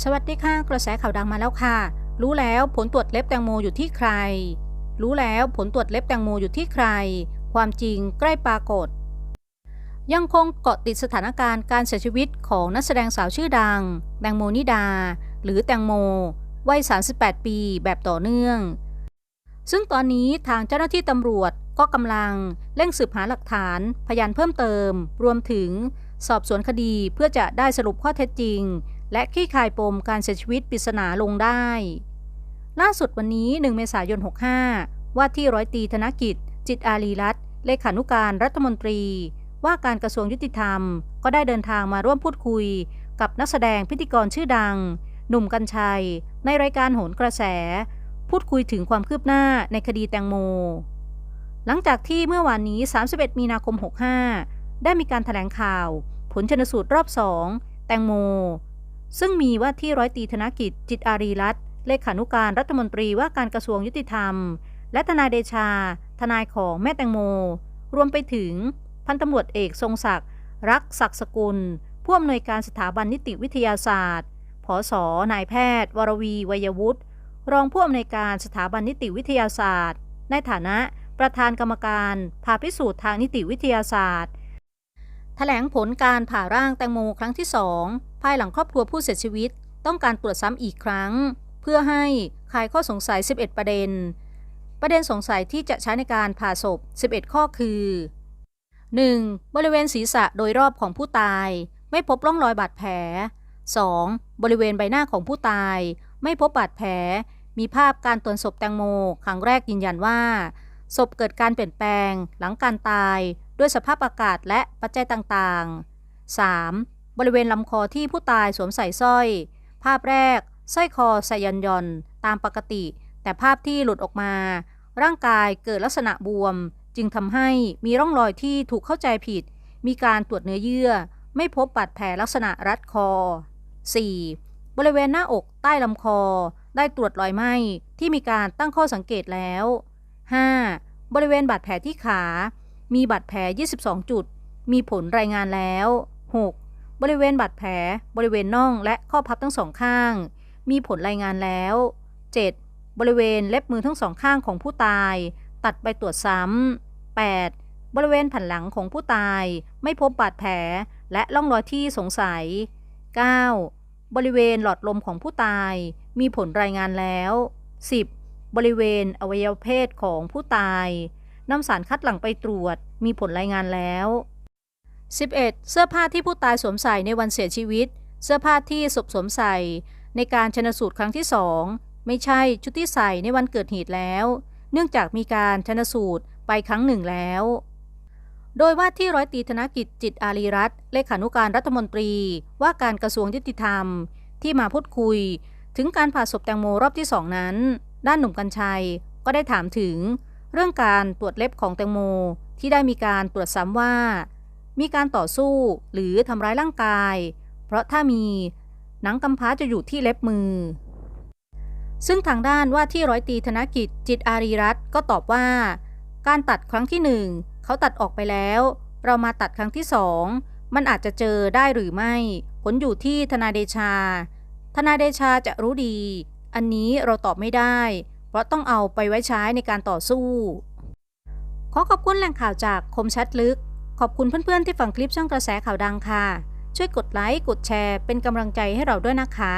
สวัสดีค่ะ กระแสข่าวดังมาแล้วค่ะ รู้แล้วผลตรวจเล็บแตงโมอยู่ที่ใคร รู้แล้วผลตรวจเล็บแตงโมอยู่ที่ใคร ความจริงใกล้ปรากฏ ยังคงเกาะติดสถานการณ์การเสียชีวิตของนักแสดงสาวชื่อดัง แตงโมนิดา หรือแตงโม วัย 38 ปีแบบต่อเนื่อง ซึ่งตอนนี้ทางเจ้าหน้าที่ตำรวจก็กำลังเร่งสืบหาหลักฐาน พยานเพิ่มเติม รวมถึงสอบสวนคดีเพื่อจะได้สรุปข้อเท็จจริง และคลี่คลายปมการเสียชีวิตปริศนาลงได้ ล่าสุดวันนี้ 1 เมษายน 65 ว่าที่ร้อยตีธนกิจ จิตอารีรัตเลขานุการรัฐมนตรี ว่าการกระทรวงยุติธรรม ก็ได้เดินทางมาร่วมพูดคุย กับนักแสดงพิธีกรชื่อดัง หนุ่มกัญชัย ในรายการโหนกระแส พูดคุยถึงความคืบหน้าในคดีแตงโม หลังจากที่เมื่อวานนี้ 31 มีนาคม 65 ได้มีการถแถลงข่าว ผลชนสูตรรอบ2แตงโม ซึ่งมีว่าที่ร้อยตีธนกิจจิตอารีรัตน์เลขานุการรัฐมนตรีว่าการกระทรวงยุติธรรม และทนายเดชา ทนายของแม่แตงโม รวมไปถึงพันตำรวจเอกทรงศักดิ์รักศักดิ์สกุล ผู้อำนวยการสถาบันนิติวิทยาศาสตร์ผอสอนายแพทย์ วรวีวัยวุฒิรองผู้อำนวยการสถาบันนิติวิทยาศาสตร์ ในฐานะประธานกรรมการผ่าพิสูจน์ทางนิติวิทยาศาสตร์ แถลงผลการผ่าร่างแตงโมครั้งที่สองภายหลังครอบครัวผู้เสียชีวิต ต้องการตรวจซ้ำอีกครั้ง เพื่อให้คลายข้อสงสัย 11 ประเด็น ประเด็นสงสัยที่จะใช้ในการผ่าศพ 11 ข้อคือ 1. บริเวณศีรษะโดยรอบของผู้ตาย ไม่พบร่องรอยบาดแผล 2. บริเวณใบหน้าของผู้ตาย ไม่พบบาดแผล มีภาพการตรวจศพแตงโม ครั้งแรกยืนยันว่าศพเกิดการเปลี่ยนแปลง หลังการตาย ด้วยสภาพอากาศและปัจจัยต่างๆ 3. บริเวณลำคอที่ผู้ตายสวมใส่สร้อย ภาพแรกสร้อยคอใส่ยันยอนตามปกติ แต่ภาพที่หลุดออกมา ร่างกายเกิดลักษณะบวม จึงทำให้มีร่องรอยที่ถูกเข้าใจผิด มีการตรวจเนื้อเยื่อ ไม่พบบาดแผลลักษณะรัดคอ 4. บริเวณหน้าอกใต้ลำคอ ได้ตรวจรอยไหมที่มีการตั้งข้อสังเกตแล้ว 5. บริเวณบาดแผลที่ขา มีบาดแผล 22 จุด มีผลรายงานแล้ว 6. บริเวณบาดแผล บริเวณน่องและข้อพับทั้งสองข้าง มีผลรายงานแล้ว 7. บริเวณเล็บมือทั้งสองข้างของผู้ตาย ตัดไปตรวจซ้ำ 8. บริเวณผันหลังของผู้ตาย ไม่พบบาดแผลและร่องรอยที่สงสัย 9. บริเวณหลอดลมของผู้ตาย มีผลรายงานแล้ว 10. บริเวณอวัยวเพศของผู้ตาย นำสารคัดหลั่งไปตรวจ มีผลรายงานแล้ว 11. เสื้อผ้าที่ผู้ตายสวมใส่ในวันเสียชีวิต เสื้อผ้าที่ศพสวมใส่ ในการชนสูตรครั้งที่สองไม่ใช่ชุดที่ใส่ในวันเกิดเหตุแล้ว เนื่องจากมีการชนสูตรไปครั้งหนึ่งแล้ว โดยว่าที่ร้อยตีธนกิจจิตอารีรัตเลขานุการรัฐมนตรีว่าการกระทรวงยุติธรรม ที่มาพูดคุย ถึงการผ่าศพแตงโมรอบที่สองนั้น ด้านหนุ่มกัญชัยก็ได้ถามถึง เรื่องการตรวจเล็บของแตงโมที่ได้มีการตรวจซ้ำว่า มีการต่อสู้หรือทำร้ายร่างกาย เพราะถ้ามีหนังกำพร้าจะอยู่ที่เล็บมือ ซึ่งทางด้านว่าที่ร้อยตีธนกิจจิตอารีรัตก็ตอบว่า การตัดครั้งที่หนึ่งเขาตัดออกไปแล้ว เรามาตัดครั้งที่สองมันอาจจะเจอได้หรือไม่ ผลอยู่ที่ทนายเดชาทนายเดชาจะรู้ดี อันนี้เราตอบไม่ได้ เพราะต้องเอาไปไว้ใช้ในการต่อสู้ ขอขอบคุณแหล่งข่าวจากคมชัดลึก ขอบคุณเพื่อนๆที่ฟังคลิปช่องกระแสข่าวดังค่ะ ช่วยกดไลค์ กดแชร์ เป็นกำลังใจให้เราด้วยนะคะ